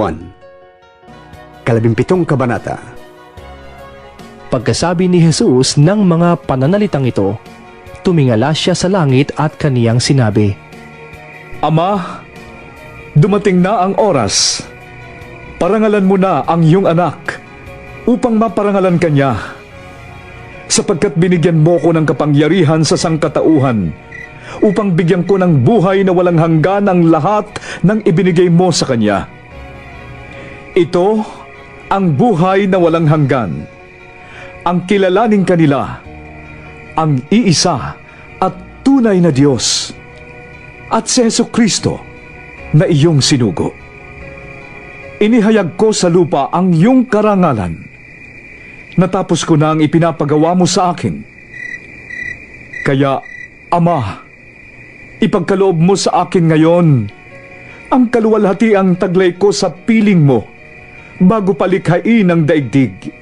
Juan. Kalabimpitong kabanata. Pagkasabi ni Jesus ng mga pananalitang ito, tumingala siya sa langit at kaniyang sinabi, Ama, dumating na ang oras. Parangalan mo na ang iyong anak upang maparangalan kanya. Sapagkat binigyan mo ko ng kapangyarihan sa sangkatauhan upang bigyan ko ng buhay na walang hanggan ang lahat ng ibinigay mo sa kanya. Ito ang buhay na walang hanggan. Ang kilalaning kanila, ang iisa at tunay na Diyos at si Yesu Kristo na iyong sinugo. Inihayag ko sa lupa ang iyong karangalan. Natapos ko na ang ipinapagawa mo sa akin. Kaya, Ama, ipagkaloob mo sa akin ngayon ang kaluwalhati ang taglay ko sa piling mo bago palikhain ang daigdig.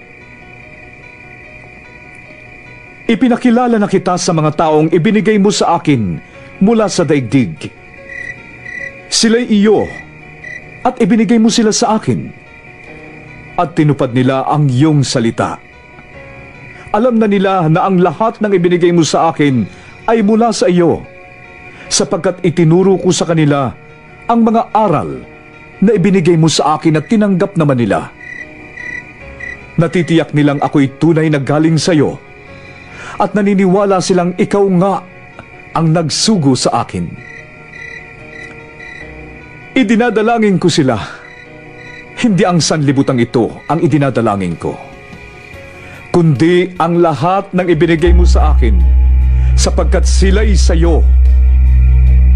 Ipinakilala na kita sa mga taong ibinigay mo sa akin mula sa daigdig. Sila'y iyo at ibinigay mo sila sa akin at tinupad nila ang iyong salita. Alam na nila na ang lahat ng ibinigay mo sa akin ay mula sa iyo sapagkat itinuro ko sa kanila ang mga aral na ibinigay mo sa akin at tinanggap naman nila. Natitiyak nilang ako'y tunay na galing sa iyo at naniniwala silang ikaw nga ang nagsugo sa akin. Idinadalangin ko sila. Hindi ang sanlibutan ito ang idinadalangin ko. Kundi ang lahat ng ibinigay mo sa akin sapagkat sila'y sa iyo.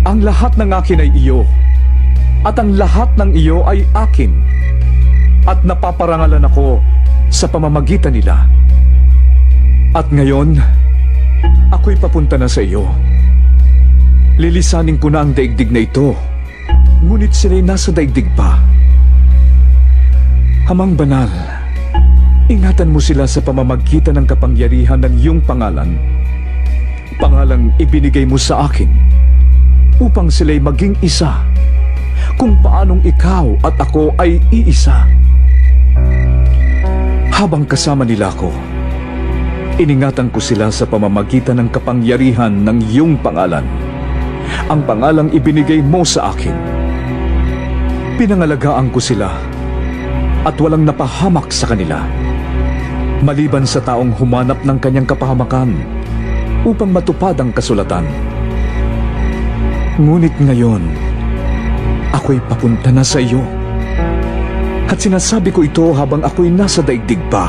Ang lahat ng akin ay iyo at ang lahat ng iyo ay akin at napaparangalan ako sa pamamagitan nila. At ngayon, ako'y papunta na sa iyo. Lilisanin ko na ang daigdig na ito, ngunit sila'y nasa daigdig pa. Amang banal, ingatan mo sila sa pamamagitan ng kapangyarihan ng iyong pangalan. Pangalang ibinigay mo sa akin upang sila'y maging isa kung paanong ikaw at ako ay iisa. Habang kasama nila ako, iningatan ko sila sa pamamagitan ng kapangyarihan ng iyong pangalan. Ang pangalang ibinigay mo sa akin. Pinangalagaan ko sila at walang napahamak sa kanila. Maliban sa taong humanap ng kanyang kapahamakan upang matupad ang kasulatan. Ngunit ngayon, ako'y papunta na sa iyo. At sinasabi ko ito habang ako'y nasa daigdig pa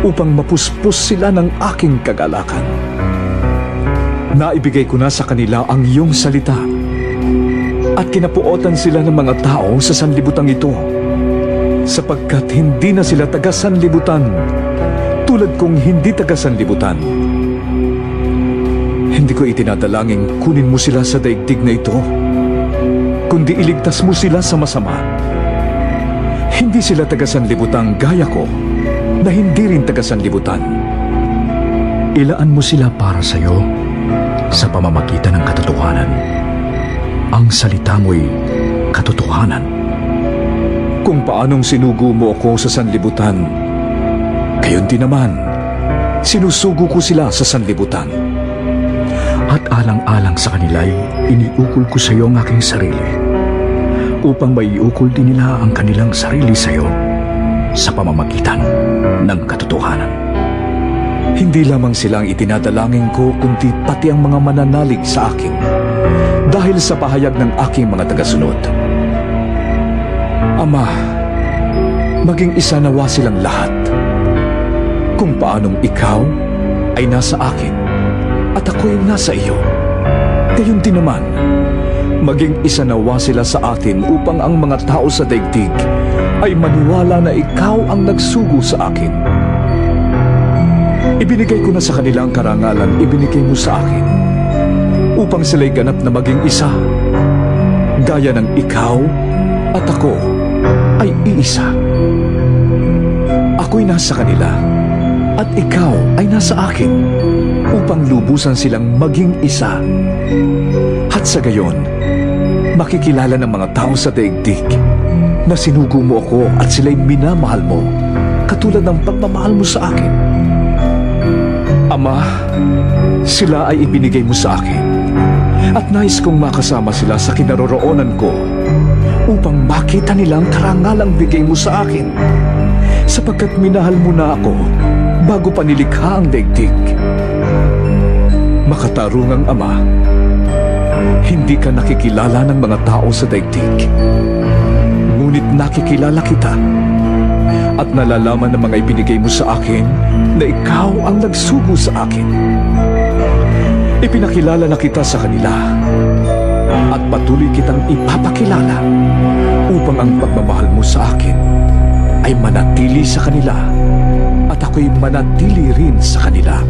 upang mapuspos sila ng aking kagalakan. Naibigay ko na sa kanila ang iyong salita at kinapuotan sila ng mga tao sa sanlibutan ito sapagkat hindi na sila taga-sanlibutan tulad kong hindi taga-sanlibutan. Hindi ko itinadalangin kunin mo sila sa daigdig na ito kundi iligtas mo sila sa masama. Hindi sila taga-sanlibutan gaya ko na hindi rin taga-sanlibutan. Ilaan mo sila para sa iyo sa pamamagitan ng katotohanan. Ang salita mo'y katotohanan. Kung paanong sinugo mo ako sa sanlibutan, gayon din naman, sinusugo ko sila sa sanlibutan. At alang-alang sa kanila'y iniukol ko sa iyo ang aking sarili upang maiukol din nila ang kanilang sarili sa iyo sa pamamagitan ng katotohanan. Hindi lamang sila ang itinadalangin ko, kundi pati ang mga mananalig sa akin dahil sa pahayag ng aking mga tagasunod. Ama, maging isa nawa silang lahat. Kung paanong ikaw ay nasa akin at ako'y nasa iyo. Gayon din naman, maging isa nawa sila sa atin upang ang mga tao sa daigdig ay maniwala na ikaw ang nagsugo sa akin. Ibinigay ko na sa kanila ang karangalan ibinigay mo sa akin upang sila'y ganap na maging isa. Gaya ng ikaw at ako ay iisa. Ako'y nasa kanila at ikaw ay nasa akin upang lubusan silang maging isa. At sa gayon, makikilala ng mga tao sa daigdig na sinugo mo ako at sila'y minamahal mo katulad ng pagmamahal mo sa akin. Ama, sila ay ibinigay mo sa akin at nais kong makasama sila sa kinaroroonan ko upang makita nilang karangalang bigay mo sa akin sapagkat minahal mo na ako bago pa nilikha ang daigdig. Makatarungang Ama, hindi ka nakikilala ng mga tao sa daigdig. Ngunit nakikilala kita at nalalaman ng mga ibinigay mo sa akin na ikaw ang nagsugo sa akin. Ipinakilala na kita sa kanila at patuloy kitang ipapakilala upang ang pagmamahal mo sa akin ay manatili sa kanila at ako'y manatili rin sa kanila.